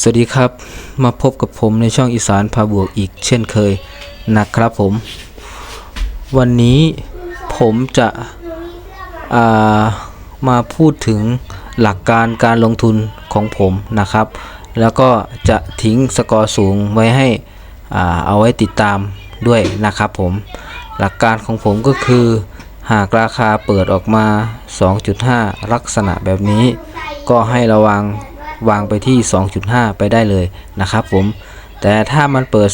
สวัสดีครับ มาพบกับผมในช่องอีสานพาบวกอีกเช่นเคยนะครับผม วันนี้ผมจะามาพูดถึงหลักการการลงทุนของผมนะครับ แล้วก็จะทิ้งสกอร์สูงไว้ให้อ่าเอาไว้ติดตามด้วยนะครับผม หลักการของผมก็คือ หากราคาเปิดออกมา 2.5 ลักษณะแบบนี้ ก็ให้ระวัง วางไปที่ 2.5 ไปได้เลยนะครับผม แต่ถ้ามันเปิด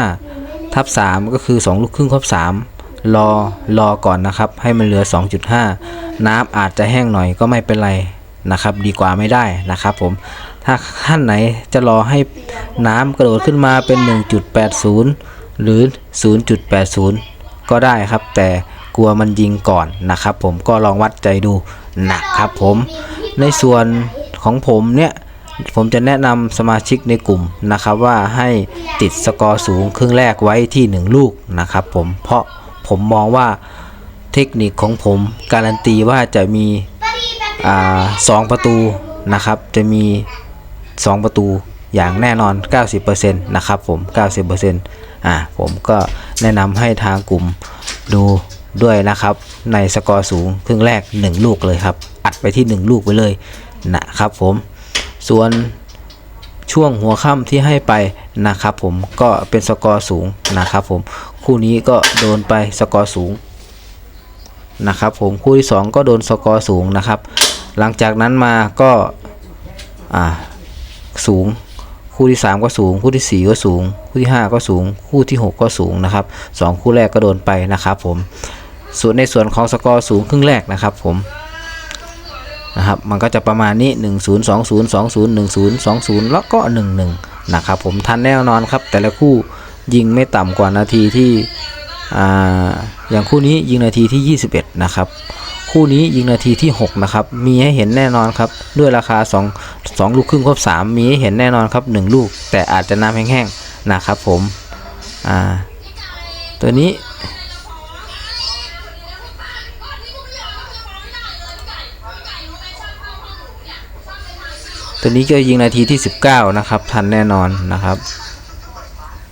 2.5 ทับ 3 ก็คือ 2 ลูกครึ่งทับ3 รอรอก่อนนะครับ ให้มันเหลือ 2.5 น้ำอาจจะแห้งหน่อยก็ไม่เป็นไรนะครับ ดีกว่าไม่ได้นะครับผม ถ้าขั้นไหนจะรอให้น้ำกระโดดขึ้นมาเป็น 1.80 หรือ 0.80 ก็ได้ครับ แต่กลัวมันยิงก่อนนะครับผมก็ลองวัดใจดูนะครับผมในส่วน ของผมเนี่ยผมจะแนะนำสมาชิกในกลุ่มนะครับว่าให้ติดสกอร์สูงครึ่งแรกไว้ที่ 1 ลูกนะครับผมเพราะผมมองว่าเทคนิคของผมการันตีว่าจะมีอสองประตูนะครับ จะมี 2 ประตูอย่างแน่นอน 90%นะครับผม 90%อ่าผมก็แนะนำให้ทางกลุ่มดูด้วยนะครับ ในสกอร์สูงครึ่งแรก 1 ลูกเลยครับ อัดไปที่ 1 ลูกไปเลย นะครับผมส่วนช่วงหัวค่ำที่ให้ไปนะครับผมก็เป็นสกอร์สูงนะครับผมคู่นี้ก็โดนไปสกอร์สูงนะครับผมคู่ที่ 2 ก็โดนสกอร์สูงนะครับ หลังจากนั้นมาก็อ่าสูงคู่ที่ 3 ก็สูง คู่ที่ 4 ก็สูง คู่ที่ 5 ก็สูง คู่ที่ 6 ก็สูงนะครับสองคู่แรกก็โดนไปนะครับผมส่วนในส่วนของสกอร์สูงครึ่งแรกนะครับผม นะครับ มันก็จะประมาณนี้ 1 0 2 0 2 0 1 0 2 0 แล้วก็ 1 1 นะครับผมทันแน่นอนครับ แต่ละคู่ยิงไม่ต่ำกว่านาทีที่อ่าอย่างคู่นี้ยิงนาทีที่ 21 นะครับ คู่นี้ยิงนาทีที่ 6 นะครับ มีให้เห็นแน่นอนครับ ด้วยราคา 2 2 ลูกครึ่งครบ 3 มีให้เห็นแน่นอนครับ 1 ลูก แต่อาจจะน้ำแห้งๆนะครับผมอ่าตัวนี้ ตัวนี้ก็ยิงนาทีที่ 19 นะครับ ทันแน่นอนนะครับ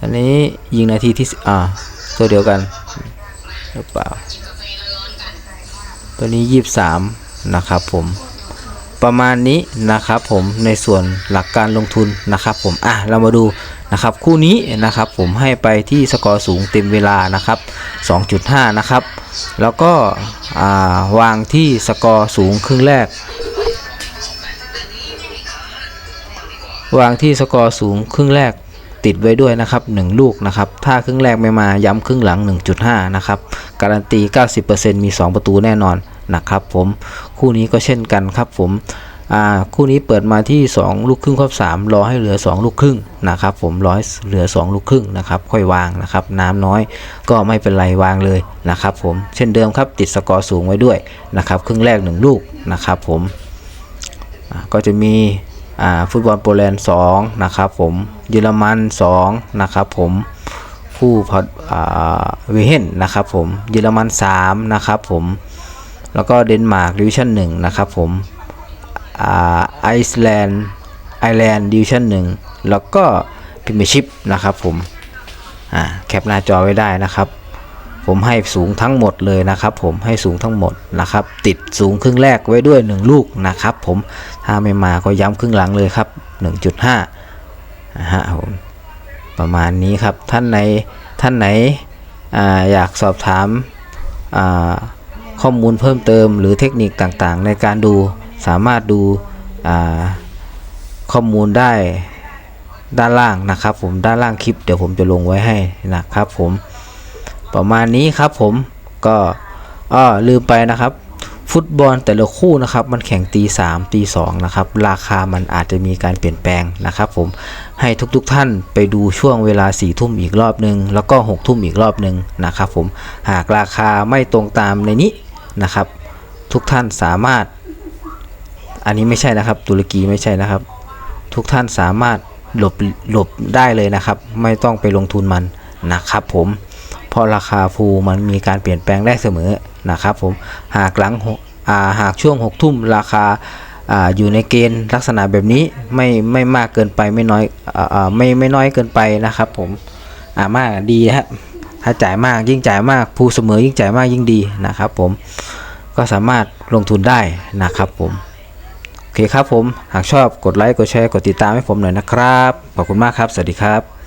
อันนี้ยิงนาทีที่อ่าตัวเดียวกันหรือเปล่า ตัวนี้ 23 นะครับผมประมาณนี้นะครับผมในส่วนหลักการลงทุนนะครับผมอะเรามาดูนะครับคู่นี้นะครับผมให้ไปที่สกอร์สูงเต็มเวลานะครับ 2.5 นะครับ แล้วก็วางที่สกอร์สูงครึ่งแรก วางที่สกอร์สูงครึ่งแรกติดไว้ด้วยนะครับ 1 ลูกนะครับ ถ้าครึ่งแรกไม่มาย้ำครึ่งหลัง 1.5 นะครับ การันตี 90%มี 2 ประตูแน่นอนนะครับผมคู่นี้ก็เช่นกันครับผมคู่นี้เปิดมาที่ 2 ลูกครึ่งครบ3รอให้เหลือ 2 ลูกครึ่งนะครับผมร้อยเหลือ 2 ลูกครึ่งนะครับ ค่อยวางนะครับน้ำน้อยก็ไม่เป็นไรวางเลยนะครับผมเช่นเดิมครับติดสกอร์สูงไว้ด้วยนะครับครึ่งแรก 1 ลูกนะครับผมก็จะมี ฟุตบอลโปแลนด์2นะครับผมเยอรมัน2นะครับผมคู่พอดอ่าเฮนนะครับผมเยอรมัน3นะครับผมแล้วก็เดนมาร์กดิวิชั่น1นะครับผมไอซ์แลนด์ไอแลนด์ดิวิชั่น1แล้วก็พรีเมียร์ชิพนะครับผมแคปหน้าจอไว้ได้นะครับ ผมให้สูงทั้งหมดเลยนะครับผมให้สูงทั้งหมดนะครับ ติดสูงครึ่งแรกไว้ด้วย 1 ลูกนะครับผมถ้าไม่มาก็ย้ำครึ่งหลังเลยครับ 1.5นะฮะผมประมาณนี้ครับท่านไหนท่านไหนออยากสอบถามาข้อมูลเพิ่มเติม หรือเทคนิคต่างๆ ในการดูสามารถดูข้อมูลได้ด้านล่างนะครับผมด้านล่างคลิปเดี๋ยวผมจะลงไว้ให้นะครับผม ประมาณนี้ครับผมก็อ้อลืมไปนะครับ ฟุตบอลแต่ละคู่นะครับ มันแข่งตี3ตี2นะครับ ราคามันอาจจะมีการเปลี่ยนแปลงนะครับ ผมให้ทุกๆทท่านไปดูช่วงเวลา4ี่ทุ่มอีกรอบหนึ่งแล้วก็6ทุ่มอีกรอบหนึ่งนะครับ ผมหากราคาไม่ตรงตามในนี้นะครับ ทุกท่านสามารถ อันนี้ไม่ใช่นะครับ ตุรกีไม่ใช่นะครับ ทุกท่านสามารถหลบหลบได้เลยนะครับ ไม่ต้องไปลงทุนมันนะครับ ผม เพราะราคาภูมันมีการเปลี่ยนแปลงได้เสมอนะครับผมหากหลังหาหากช่วง 6 ทุ่มราคาอยู่ในเกณฑ์ลักษณะแบบนี้ไม่ไม่มากเกินไปไม่น้อยออไม่ไม่น้อยเกินไปนะครับผมามากดีครับถ้าจ่ายมากยิ่งจ่ายมากผู้เสมอยิ่งจ่ายมากยิ่งดีนะครับผมก็สามารถลงทุนได้นะครับผมโอเคครับผม หากชอบกดไลค์ กดแชร์ กดติดตามให้ผมหน่อยนะครับ ขอบคุณมากครับ สวัสดีครับ